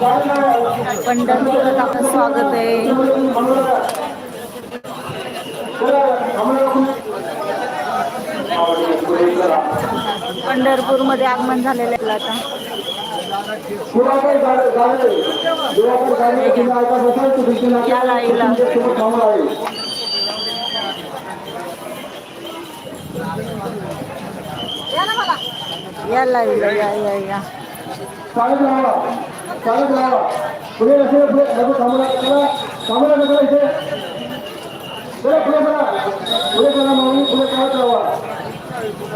पंढरपुरात आपलं स्वागत आहे. पंढरपूरमध्ये आगमन झालेलं आहे आता. या लाईला या लाईला या या या चालत राहावा चालत राहावा पुढे असे पुढे नको थांबला चला थांबला नको इथे चला पुढे चला पुढे चला माऊली पुढे चालत राहावा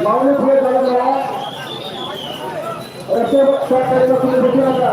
माऊली पुढे चालत राहा रस्ते शॉर्ट करायला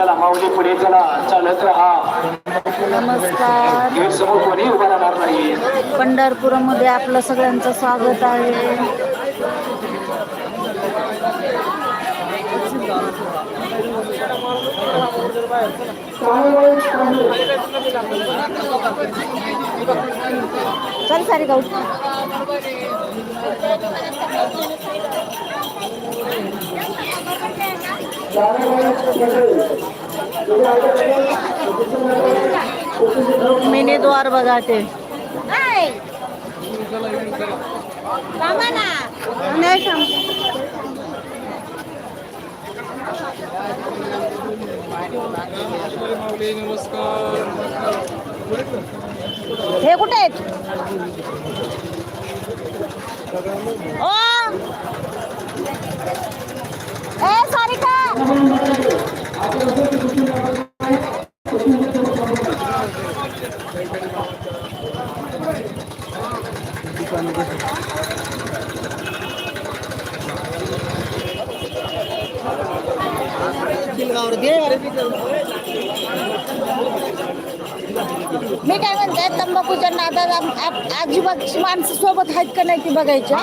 चला माऊली पुढे चला चालत राहा. नमस्कार. गेट समोर कोणी उभा राहणार नाही पंढरपूरमध्ये आपलं सगळ्यांचं स्वागत आहे. चल सारी गाऊ। मिनी द्वार बघा ते हे कुठे आहेत ओ ए सारिका मी काय म्हणते तंबाखूच्या नादात आम- आप- आजूबाजूची माणसं सोबत आहेत का नाही ती बघायच्या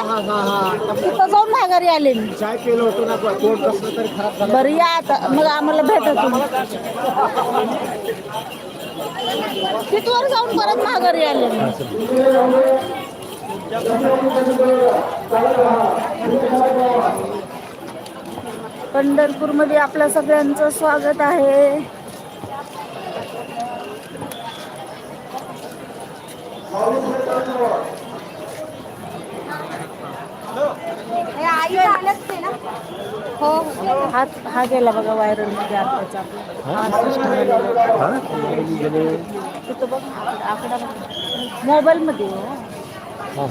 तिथं जाऊन माघारी आले मी. काय केलं होतं ना कसलं तरी खराब झालं. बरं या आता. मग आम्हाला भेटा तुम्ही. तिथवर जाऊन परत माघारी आले मी. पंढरपूरमध्ये आपल्या सगळ्यांचं स्वागत आहे. हो हा. हा गेला बघा व्हायरलमध्ये हा. तिथं बघ आकडा बघ. मोबाईल मध्ये हो.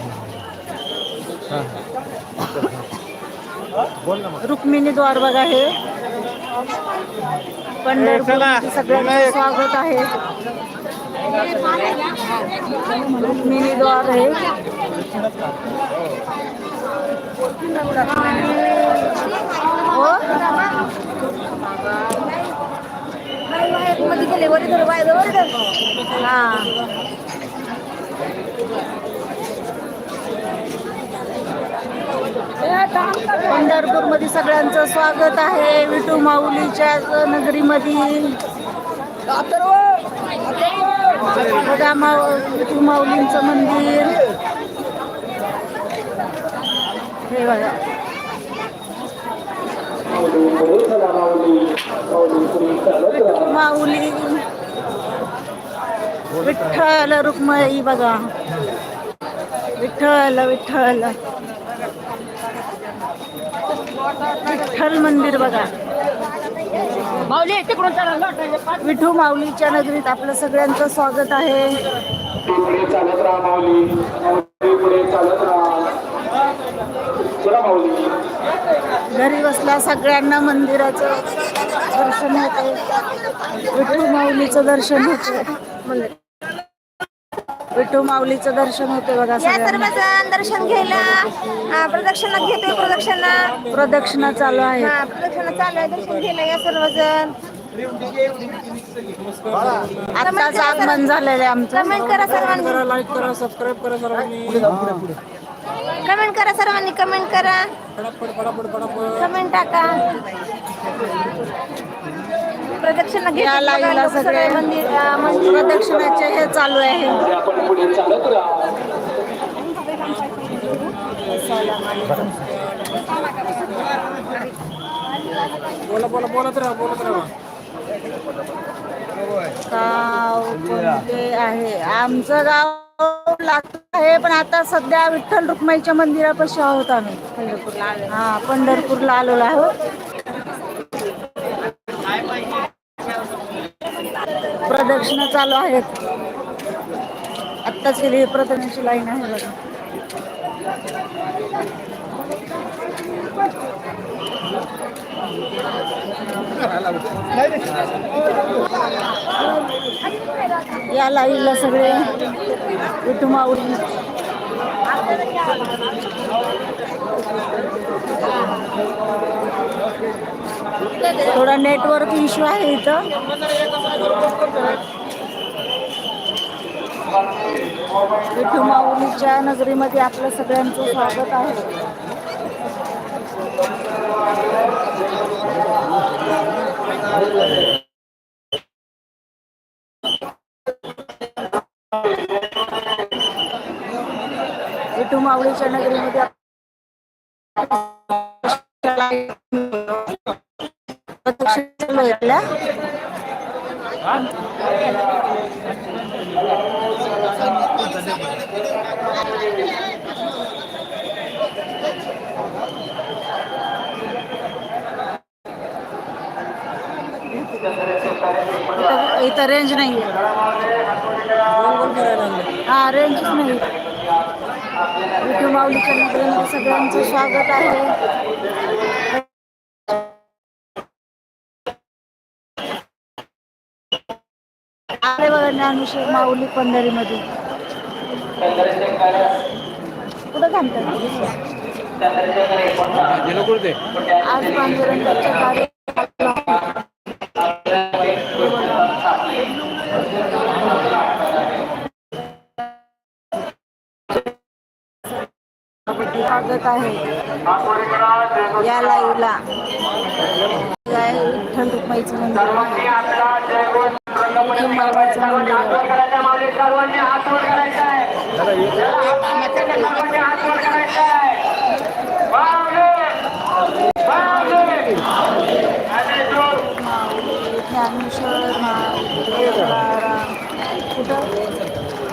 रुक्मिणी द्वार बघा हे. पंढरपूर सगळ्यांचं स्वागत आहे. रुक्मिणी द्वार आहे. हो. मध्ये पंढरपूरमध्ये सगळ्यांचं स्वागत आहे. विटू माऊलीच्या नगरीमध्ये. बघा माऊ माऊलींचं मंदिर. हे बघा. माऊली माऊली. विठ्ठल रुक्मई बघा. विठ्ठल विठ्ठल. विठ्ठल मंदिर बघा. विठू माऊलीच्या नगरीत आपलं सगळ्यांचं स्वागत आहे. पुढे चालत राहा माऊली. माऊली पुढे चालत राहा. चला माऊली. घरी बसल्या सगळ्यांना मंदिराचं दर्शन होते विठू माऊलीचं दर्शन होते विठू माऊलीचं दर्शन होते बघा या सगळ्यांना. सर्वजण दर्शन घ्यायला प्रदक्षिणा घेतोय प्रदक्षिणा. प्रदक्षिणा चालू आहे. हा प्रदक्षिणा चालू आहे दर्शन घ्यायला या सर्वजण. आगमन झालेलं आहे आमचं. कमेंट करा सर्वांनी. लाईक करा सबस्क्राईब करा सर्वांनी. कमेंट करा सर्वांनी कमेंट करा. कमेंट टाका. प्रदक्षिणा या सगळे मंदिर प्रदक्षिणाचे हे चालू आहे. बोला बोला बोलत राहा बोलत राहा. आहे? आमचं गाव लागत आहे पण आता सध्या विठ्ठल रुक्माईच्या मंदिरापाशी आहोत आम्ही. हा पंढरपूरला आलेलो आहोत. प्रदक्षिणा चालू आहेत. आत्ताच केली प्रदक्षिणाची लाईन आहे बघा. या लाईनला सगळे विठू थोडा नेटवर्क इश्यू आहे इथं. विठू माऊलीच्या नगरीमध्ये आपलं सगळ्यांचं स्वागत आहे. विठू माऊलीच्या नगरीमध्ये प्रदक्षिणा आपल्या. इथं- इथं रेंज नाही. हा रेंजच नाही. विठू माऊलीच्या नगरीमध्ये सगळ्यांचं स्वागत आहे. आले बघा माऊली पंढरीमध्ये. कुठं थांबतात? आज पांडुरंगाच्या कार्य स्वागत आहे. या लाईव्हला विठ्ठल रुक्माईचं मंदिर. कुठं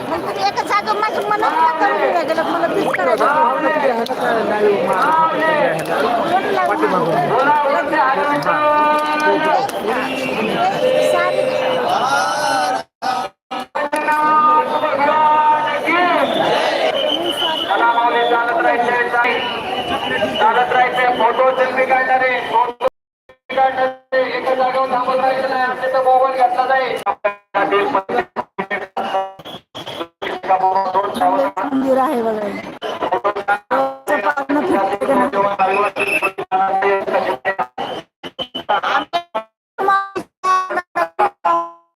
मग तुम्ही एका जागा माझ्या मनात गेलं मला तेच करायचं मोबाईल घातला जाईल.